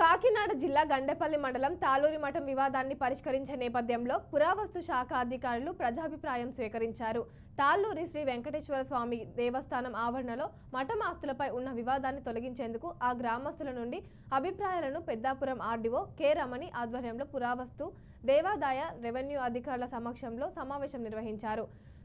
కాకినాడ జిల్లా గండేపల్లి మండలం తాలూరి మఠం వివాదాన్ని పరిష్కరించే నేపథ్యంలో పురావస్తు శాఖ అధికారులు ప్రజాభిప్రాయం స్వీకరించారు. తాళ్ళూరి శ్రీ వెంకటేశ్వర స్వామి దేవస్థానం ఆవరణలో మఠం ఆస్తులపై ఉన్న వివాదాన్ని తొలగించేందుకు ఆ గ్రామస్తుల నుండి అభిప్రాయాలను పెద్దాపురం ఆర్డీఓ కె రమణి ఆధ్వర్యంలో పురావస్తు దేవాదాయ రెవెన్యూ అధికారుల సమక్షంలో సమావేశం నిర్వహించారు.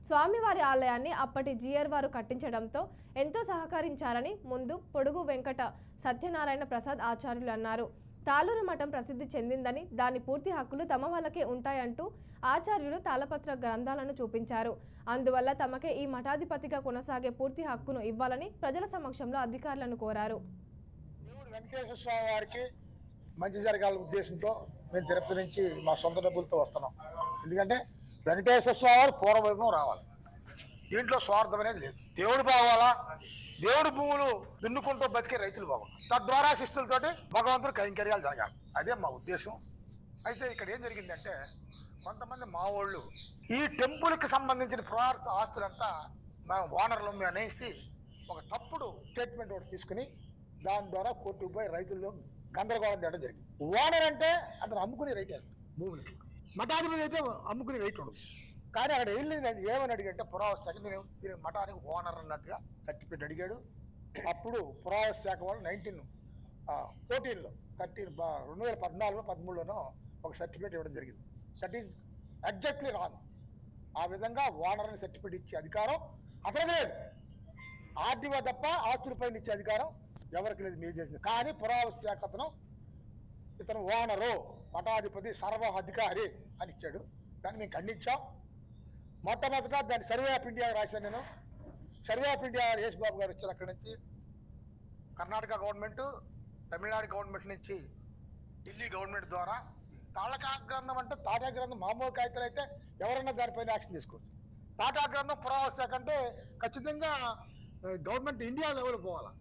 స్వామివారి ఆలయాన్ని అప్పటి జీఆర్ వారు కట్టించడంతో ఎంతో సహకరించారని ముందు పొడుగు వెంకట సత్యనారాయణ ప్రసాద్ ఆచార్యులు అన్నారు. తాళూరు మఠం ప్రసిద్ధి చెందిందని దాని పూర్తి హక్కులు తమ వాళ్ళకే ఉంటాయంటూ ఆచార్యులు తాళపత్ర గ్రంథాలను చూపించారు. అందువల్ల తమకే ఈ మఠాధిపతిగా కొనసాగే పూర్తి హక్కును ఇవ్వాలని ప్రజల సమక్షంలో అధికారులను కోరారు. వెంకటేశ్వర స్వామి వారికి మంచి జరగాల ఉద్దేశంతో మేము తిరుపతి నుంచి మా సొంత డబ్బులతో వస్తున్నాం. ఎందుకంటే వెంకటేశ్వర స్వామి వారు పూర్వవైభవం రావాలి. దీంట్లో స్వార్థం అనేది లేదు. దేవుడు బాగోవాలా దేవుడు భూములు దున్నుకుంటూ బతికే రైతులు బావాలి? తద్వారా శిస్తులతోటి భగవంతుడు కైంకర్యాలు జరగాలి. అదే మా ఉద్దేశం. అయితే ఇక్కడ ఏం జరిగిందంటే కొంతమంది మా వాళ్ళు ఈ టెంపుల్కి సంబంధించిన పురాతన ఆస్తులంతా మేము ఓనర్లు మేము అనేసి ఒక తప్పుడు స్టేట్మెంట్ ఒకటి తీసుకుని దాని ద్వారా కోర్టుకు పోయి రైతుల్లో గందరగోళం తేడం జరిగింది. ఓనర్ అంటే అతను అమ్ముకునే రైట్. భూములకి. మఠాధిపతి అయితే అమ్ముకునే రైట్ ఉండదు. కానీ అక్కడ వెళ్ళింది ఏమని అడిగంటే పురావస్తు శాఖ నేను దీని మఠానికి ఓనర్ అన్నట్టుగా సర్టిఫికేట్ అడిగాడు. అప్పుడు పురావస్తు శాఖ వాళ్ళు నైన్టీన్ ఫోర్టీన్లో థర్టీన్ రెండు వేల పద్నాలుగులో పదమూడులోనో ఒక సర్టిఫికేట్ ఇవ్వడం జరిగింది. దట్ ఈజ్ ఎగ్జాక్ట్లీ రాంగ్ ఆ విధంగా ఓనర్ అని సర్టిఫికేట్ ఇచ్చే అధికారం అతనికి లేదు. ఆర్డీఓ తప్ప ఆస్తులపై ఇచ్చే అధికారం ఎవరికి లేదు మీరు చేసింది కానీ పురావస్తు శాఖ అతను ఇతను ఓనరు పటాధిపతి సర్వ అధికారి అని ఇచ్చాడు. దాన్ని మేము ఖండించాం. మొట్టమొదటిగా దాన్ని సర్వే ఆఫ్ ఇండియా రాశాను నేను. సర్వే ఆఫ్ ఇండియా యేష్ బాబు గారు వచ్చారు అక్కడి నుంచి. కర్ణాటక గవర్నమెంట్ తమిళనాడు గవర్నమెంట్ నుంచి ఢిల్లీ గవర్నమెంట్ ద్వారా తాళకా గ్రంథం అంటే తాటా గ్రంథం మామూలు కాగితాలు అయితే ఎవరైనా దానిపైన యాక్షన్ తీసుకోవచ్చు. తాటా గ్రంథం పురావస్తు అంటే ఖచ్చితంగా గవర్నమెంట్ ఇండియా లెవెల్ పోవాలా.